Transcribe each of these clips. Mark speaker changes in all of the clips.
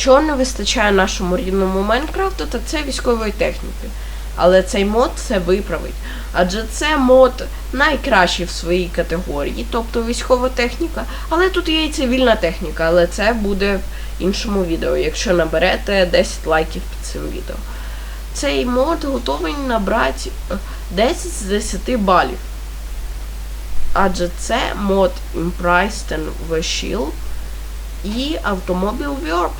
Speaker 1: Чого не вистачає нашому рідному Майнкрафту, то це військової техніки. Але цей мод це виправить. Адже це мод найкращий в своїй категорії, тобто військова техніка. Але тут є і цивільна техніка, але це буде в іншому відео, якщо наберете 10 лайків під цим відео. Цей мод готовий набрати е, 10 з 10 балів. Адже це мод Impristen в Shield і Automobile Verb,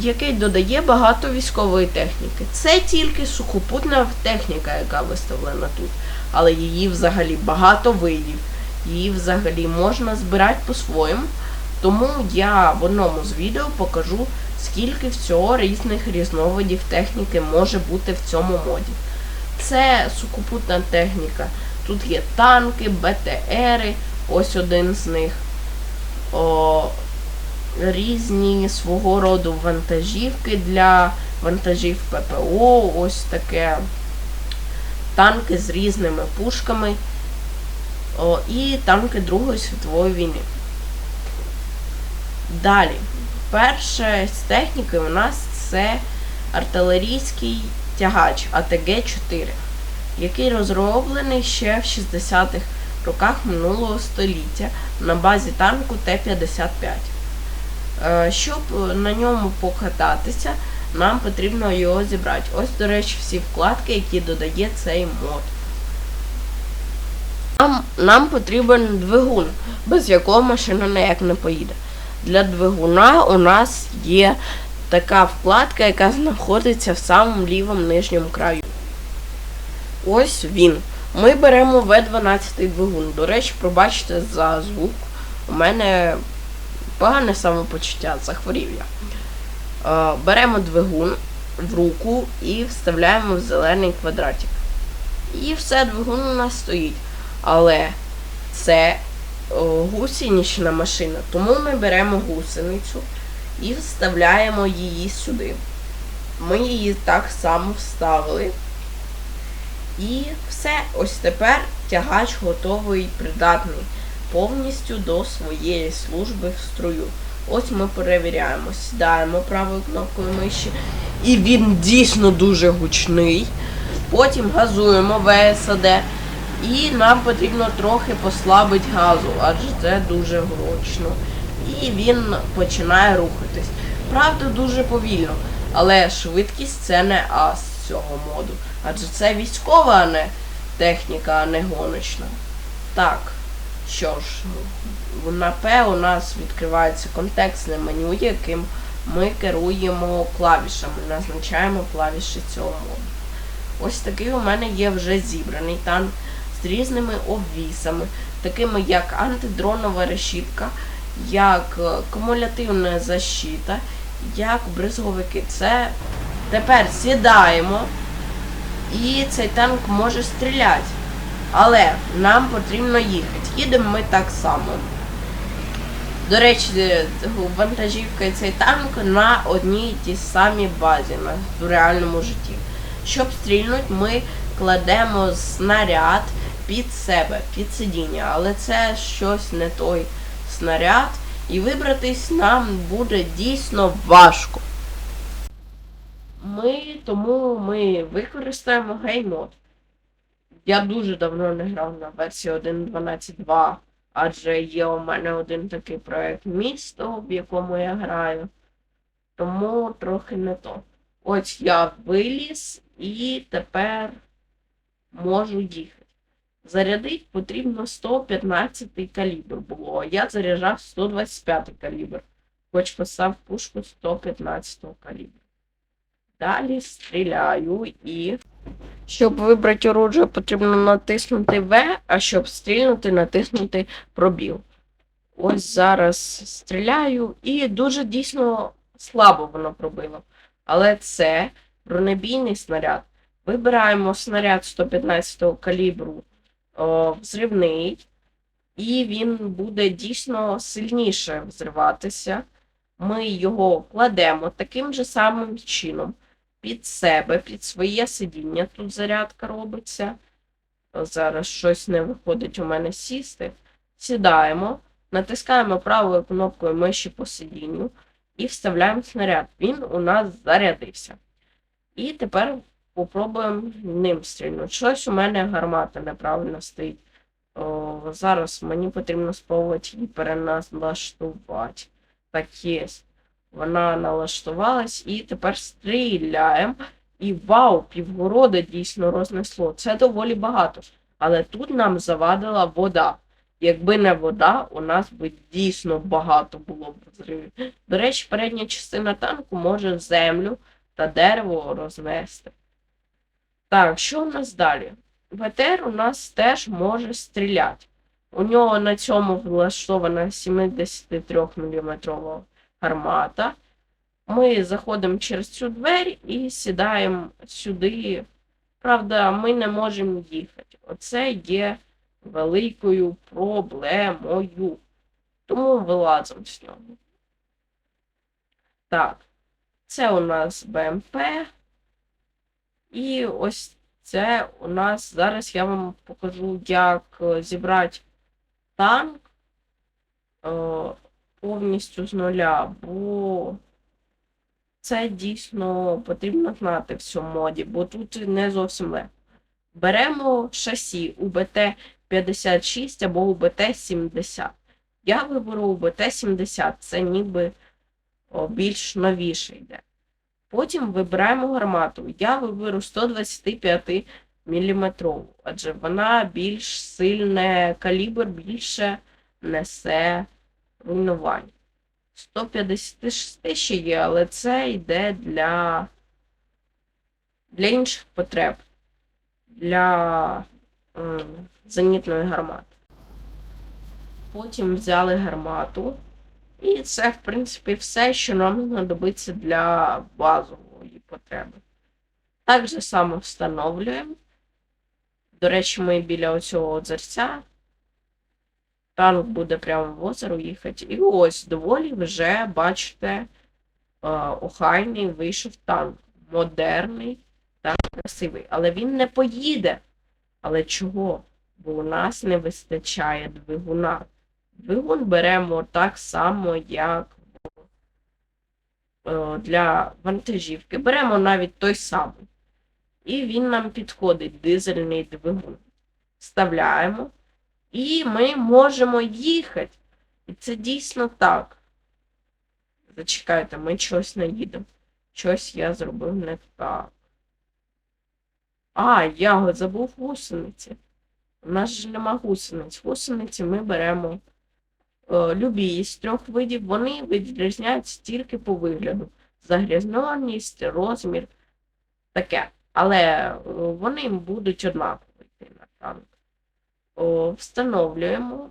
Speaker 1: який додає багато військової техніки. Це тільки сухопутна техніка, яка виставлена тут. Але її взагалі багато видів. Її взагалі можна збирати по-своєму. Тому я в одному з відео покажу, скільки всього різних різновидів техніки може бути в цьому моді. Це сухопутна техніка. Тут є танки, БТРи, ось один з них. О, різні свого роду вантажівки для вантажів ППО, ось таке. Танки з різними пушками. О, і танки Другої світової війни. Далі. Перше з техніки у нас це артилерійський тягач АТГ-4, який розроблений ще в 60-х роках минулого століття на базі танку Т-55. Е, Щоб е, на ньому покататися, нам потрібно його зібрати. Ось, до речі, всі вкладки, які додає цей мод. Нам, нам потрібен двигун, без якого машина ніяк не поїде. Для двигуна у нас є така вкладка, яка знаходиться в самому лівому нижньому краю. Ось він. Ми беремо В12 двигун. До речі, пробачте за звук. У мене погане самопочуття, захворів я. Е, беремо двигун в руку і вставляємо в зелений квадратик. І все, двигун у нас стоїть. Але це о, гусенична машина, тому ми беремо гусеницю і вставляємо її сюди. Ми її так само вставили. І все, ось тепер тягач готовий придатний повністю до своєї служби в струю. Ось ми перевіряємо, сідаємо правою кнопкою миші. І він дійсно дуже гучний. Потім газуємо ВСАД. І нам потрібно трохи послабити газу, адже це дуже гучно. І він починає рухатись. Правда, дуже повільно. Але швидкість це не ас цього моду. Адже це військова, а не техніка, а не гоночна. Так, що ж, на П у нас відкривається контекстне меню, яким ми керуємо клавішами, назначаємо клавіші цього. Ось такий у мене є вже зібраний танк з різними обвісами, такими як антидронова решітка, як е, кумулятивна защита, як бризговики. Це тепер сідаємо, і цей танк може стріляти. Але нам потрібно їхати. Їдемо ми так само. До речі, вантажівка і цей танк на одній тій самій базі в реальному житті. Щоб стрільнути, ми кладемо снаряд під себе, під сидіння, але це щось не той снаряд, і вибратись нам буде дійсно важко. Ми тому ми використаємо геймод. Я дуже давно не грав на версії 1.12.2, адже є у мене один такий проект місто, в якому я граю. Тому трохи не то. Ось я виліз і тепер можу їхати. Зарядити потрібно 115 калібр було, я заряджав 125 калібр, хоч писав пушку 115 калібру. Далі стріляю і. Щоб вибрати оружие, потрібно натиснути В, а щоб стрільнути, натиснути пробіл. Ось зараз стріляю і дуже дійсно слабо воно пробило. Але це бронебійний снаряд. Вибираємо снаряд 115 калібру о, взривний, і він буде дійсно сильніше взриватися. Ми його кладемо таким же самим чином під себе, під своє сидіння. Тут зарядка робиться. Зараз щось не виходить у мене сісти. Сідаємо, натискаємо правою кнопкою миші по сидінню і вставляємо снаряд. Він у нас зарядився. І тепер попробуємо ним стрільнути. Щось у мене гармата неправильно стоїть. О, зараз мені потрібно спробувати її переналаштувати. Так є. Вона налаштувалась і тепер стріляємо. І вау, півгорода дійсно рознесло. Це доволі багато. Але тут нам завадила вода. Якби не вода, у нас би дійсно багато було б взривів. До речі, передня частина танку може землю та дерево рознести. Так, що у нас далі? ВТР у нас теж може стріляти. У нього на цьому влаштована 73 мм гармата. Ми заходимо через цю двері і сідаємо сюди. Правда, ми не можемо їхати. Оце є великою проблемою. Тому вилазимо з нього. Так, це у нас БМП. І ось це у нас. Зараз я вам покажу, як зібрати танк е, повністю з нуля, бо це дійсно потрібно знати в цьому моді, бо тут не зовсім легко. Беремо шасі УБТ-56 або УБТ-70. Я виберу УБТ-70, це ніби о, більш новіше йде. Потім вибираємо гармату. Я виберу 125 мм, адже вона більш сильне, калібр більше несе руйнувань. 156 ще є, але це йде для, для інших потреб, для м, зенітної гармати. Потім взяли гармату. І це, в принципі, все, що нам знадобиться для базової потреби. Так же само встановлюємо. До речі, ми біля оцього озерця. Танк буде прямо в озеро їхати. І ось доволі вже, бачите, е, охайний вийшов танк. Модерний та красивий. Але він не поїде. Але чого? Бо у нас не вистачає двигуна. Двигун беремо так само, як е, для вантажівки. Беремо навіть той самий. І він нам підходить, дизельний двигун. Вставляємо. І ми можемо їхати. І це дійсно так. Зачекайте, ми чогось не їдемо. Щось я зробив не так. А, я забув гусениці. У нас ж нема гусениць. Гусениці ми беремо. Е, любі з трьох видів, вони відрізняються тільки по вигляду. Загрязненість, розмір, таке. Але е, вони будуть однакові йти на танк. О, Встановлюємо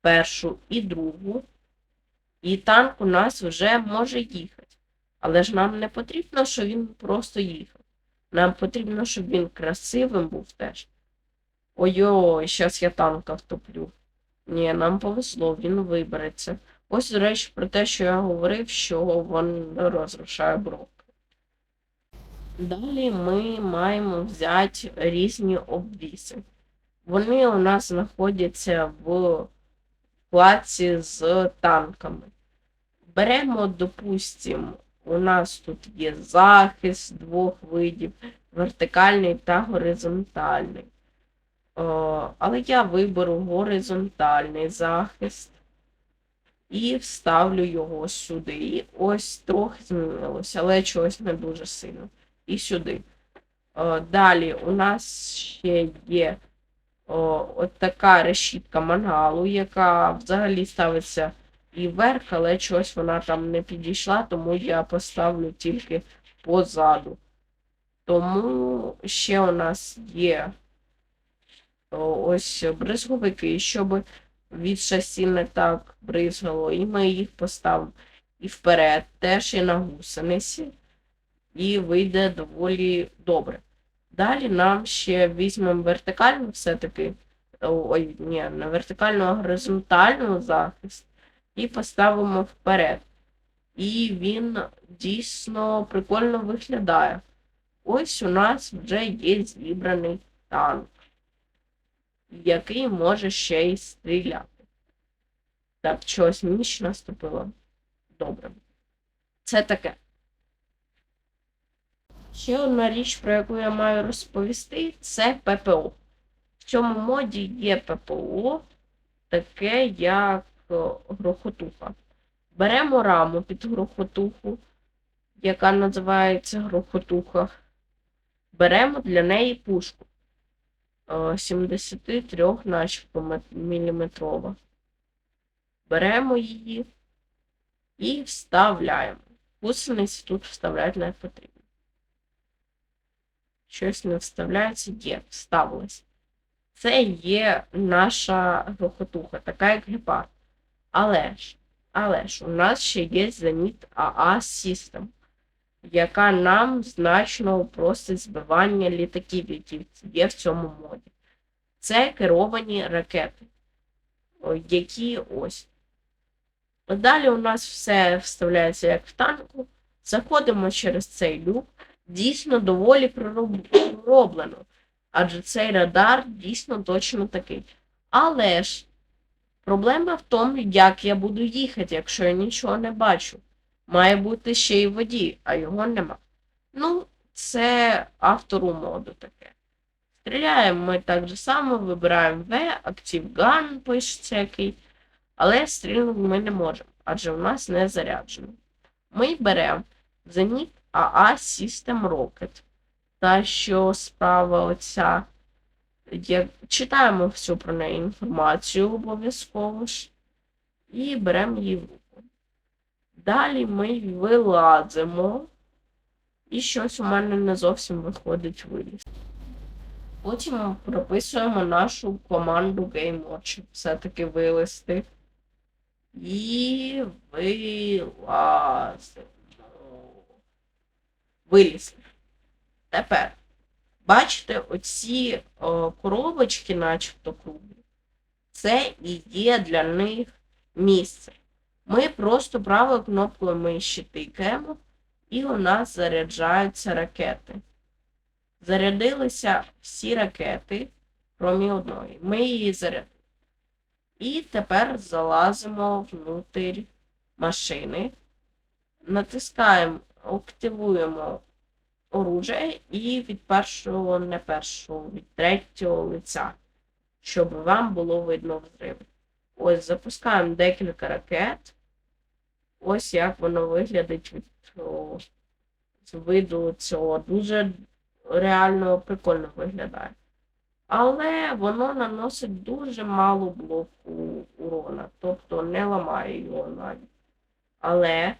Speaker 1: першу і другу. І танк у нас вже може їхати. Але ж нам не потрібно, щоб він просто їхав. Нам потрібно, щоб він красивим був теж. Ой-ой, зараз я танка втоплю. Ні, нам повезло, він вибереться. Ось, речі, про те, що я говорив, що він розрушає брок. Далі ми маємо взяти різні обвіси. Вони у нас знаходяться в вкладці з танками. Беремо, допустимо, у нас тут є захист двох видів, вертикальний та горизонтальний. О, але я виберу горизонтальний захист і вставлю його сюди. І ось трохи змінилося, але чогось не дуже сильно. І сюди. О, далі у нас ще є о, от така решітка мангалу, яка взагалі ставиться і вверх, але чогось вона там не підійшла, тому я поставлю тільки позаду. Тому ще у нас є ось бризговики, щоб від шасі не так бризгало, і ми їх поставимо і вперед, теж і на гусениці, і вийде доволі добре. Далі нам ще візьмемо вертикальну все-таки, ой, ні, не вертикальну, а горизонтальну захист, і поставимо вперед. І він дійсно прикольно виглядає. Ось у нас вже є зібраний танк який може ще й стріляти. Так, чогось ніч наступила. добре. Це таке. Ще одна річ, про яку я маю розповісти, це ППО. В цьому моді є ППО, таке як е, грохотуха. Беремо раму під грохотуху, яка називається грохотуха. Беремо для неї пушку. е, 73 начебто міліметрова. Беремо її і вставляємо. Гусениці тут вставляти не потрібно. Щось не вставляється, є, вставилось. Це є наша грохотуха, така як гепард. Але ж, але ж, у нас ще є Zenit AA System, яка нам значно упростить збивання літаків, які є в цьому моді. Це керовані ракети, які ось. Далі у нас все вставляється як в танку. Заходимо через цей люк. Дійсно доволі пророб- пророблено. Адже цей радар дійсно точно такий. Але ж проблема в тому, як я буду їхати, якщо я нічого не бачу. Має бути ще й водій, а його нема. Ну, це автору моду таке. Стріляємо ми так же само, вибираємо V, Active Gun пишеться який. Але стрільнути ми не можемо, адже у нас не заряджено. Ми беремо Zenit AA System Rocket. Та що справа оця. Як... Читаємо всю про неї інформацію обов'язково ж. І беремо її в руку. Далі ми вилазимо. І щось у мене не зовсім виходить виліз. Потім прописуємо нашу команду GameWatch, все-таки вилезти. І вилазимо. Вилізли. Тепер. Бачите, оці о, коробочки, начебто круглі, це і є для них місце. Ми просто правою кнопкою миші тикаємо, і у нас заряджаються ракети. Зарядилися всі ракети, крім одної. Ми її зарядили. І тепер залазимо внутрь машини, натискаємо, активуємо оружие і від першого, не першого, від третього лиця, щоб вам було видно взрив. Ось запускаємо декілька ракет. Ось як воно виглядить від о, виду цього. Дуже реально прикольно виглядає. Але воно наносить дуже мало блоку урона, тобто не ламає його навіть. Але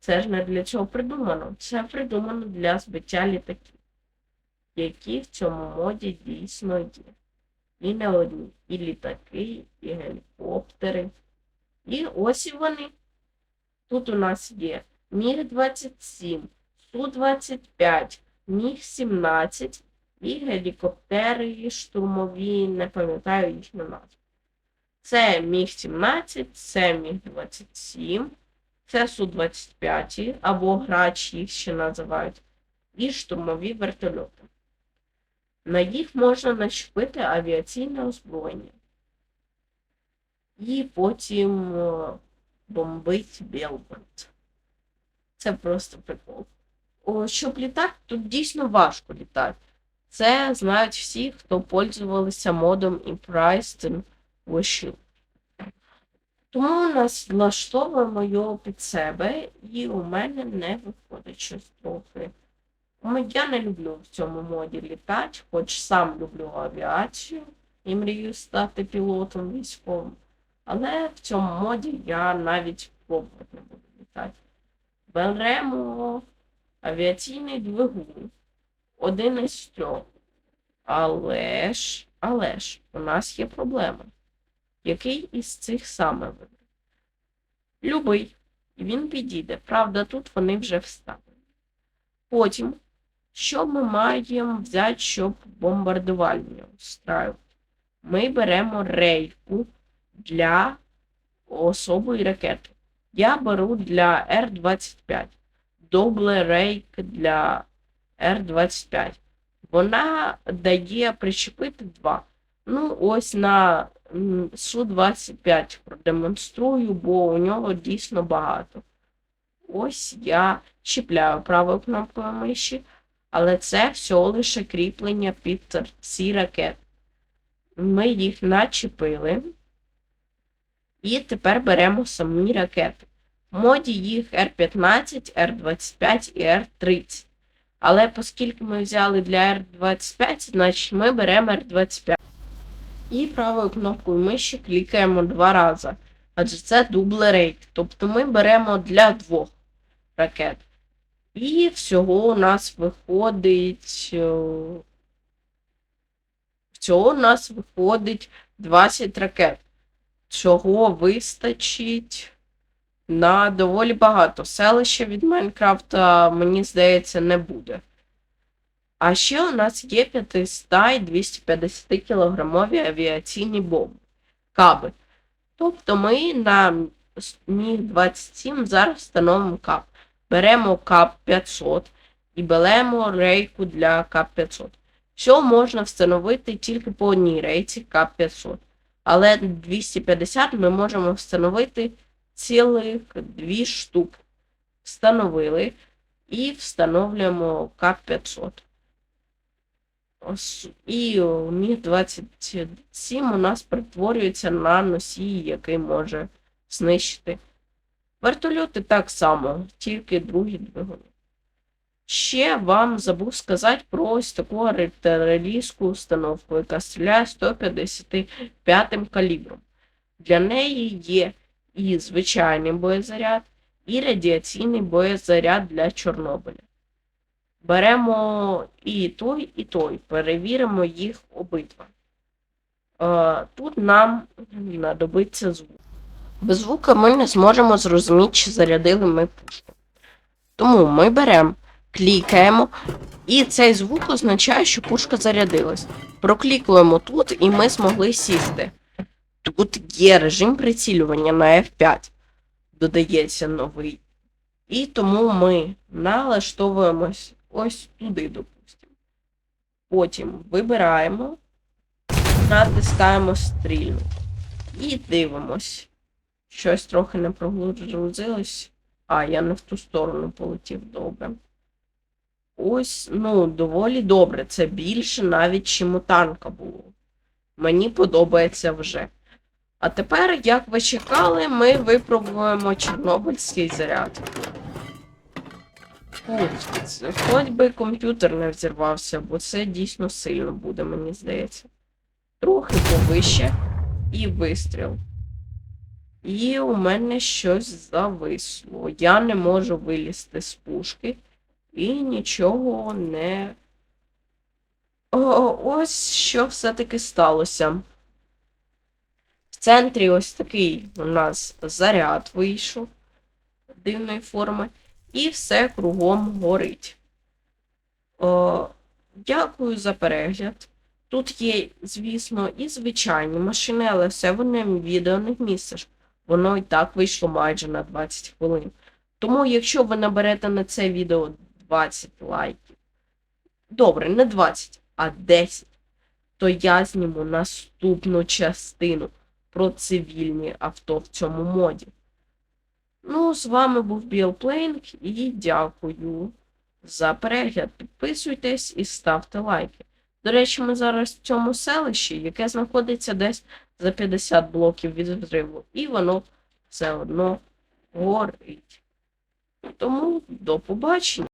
Speaker 1: це ж не для цього придумано. Це придумано для збиття літаків, які в цьому моді дійсно є. І не одні. І літаки, і гелікоптери. І ось і вони. Тут у нас є Міг-27, Су-25, Міг-17 і гелікоптери і штурмові, не пам'ятаю їхню назву. Це Міг-17, це Міг-27. Це Су-25 або грач їх ще називають, і штурмові вертольоти. На їх можна начепити авіаційне озброєння. І потім е, бомбить Белборд. Це просто прикол. О, щоб літати, тут дійсно важко літати. Це знають всі, хто пользувалися модом Impriced Shield. Тому нас влаштовуємо його під себе, і у мене не виходить щось трохи. Я не люблю в цьому моді літати, хоч сам люблю авіацію і мрію стати пілотом військовим. Але в цьому моді я навіть пробувати не буду літати. Беремо авіаційний двигун. Один із трьох. Але ж, але ж, у нас є проблема. Який із цих саме вибрати? Любий. І він підійде. Правда, тут вони вже вставлені. Потім, що ми маємо взяти, щоб бомбардувальні устраювати? Ми беремо рейку для особої ракети. Я беру для Р-25. Добле рейк для Р-25. Вона дає прищепити два. Ну, ось на Су-25 продемонструю, бо у нього дійсно багато. ось я чіпляю правою кнопкою миші, але це всього лише кріплення під ці ракети. Ми їх начепили. І тепер беремо самі ракети. В моді їх R15, R25 і R30. Але оскільки ми взяли для R25, значить ми беремо R25. І правою кнопкою миші клікаємо два рази. Адже це дублер рейд. Тобто ми беремо для двох ракет. І всього у нас виходить. Всього у нас виходить 20 ракет. Чого вистачить на доволі багато. Селище від Майнкрафта, мені здається, не буде. А ще у нас є 500 і 250 кілограмові авіаційні бомби. Каби. Тобто ми на Міг 27 зараз встановимо кап. Беремо кап 500 і беремо рейку для кап 500. Що можна встановити тільки по одній рейці кап 500. Але 250 ми можемо встановити цілих дві штуки. Встановили і встановлюємо кап 500. І у Міг 27 у нас перетворюється на носій, який може знищити. Вертольоти так само, тільки другі двигуни. Ще вам забув сказати про ось таку артилерійську установку, яка стріляє 155 калібром. Для неї є і звичайний боєзаряд, і радіаційний боєзаряд для Чорнобиля. Беремо і той, і той, перевіримо їх обидва. Е, Тут нам знадобиться звук. Без звука ми не зможемо зрозуміти, чи зарядили ми пушку. Тому ми беремо, клікаємо, і цей звук означає, що пушка зарядилась. Проклікуємо тут, і ми змогли сісти. Тут є режим прицілювання на F5. Додається новий. І тому ми налаштовуємось ось туди, допустимо. Потім вибираємо, натискаємо стрільну. І дивимось. Щось трохи не прогрузилось. А, я не в ту сторону полетів добре. Ось, ну, доволі добре. Це більше навіть, чим у танка було. Мені подобається вже. А тепер, як ви чекали, ми випробуємо Чорнобильський заряд. Це- Хоч би комп'ютер не взірвався, бо це дійсно сильно буде, мені здається. Трохи повище і вистріл. І у мене щось зависло. Я не можу вилізти з пушки і нічого не. О, ось що все-таки сталося. В центрі ось такий у нас заряд вийшов дивної форми, і все кругом горить. О, дякую за перегляд. Тут є, звісно, і звичайні машини, але все вони відео не вмістиш. Воно і так вийшло майже на 20 хвилин. Тому, якщо ви наберете на це відео 20 лайків, добре, не 20, а 10, то я зніму наступну частину про цивільні авто в цьому моді. Ну, з вами був Білплейнг і дякую за перегляд. Підписуйтесь і ставте лайки. До речі, ми зараз в цьому селищі, яке знаходиться десь за 50 блоків від взриву, і воно все одно горить. Тому до побачення.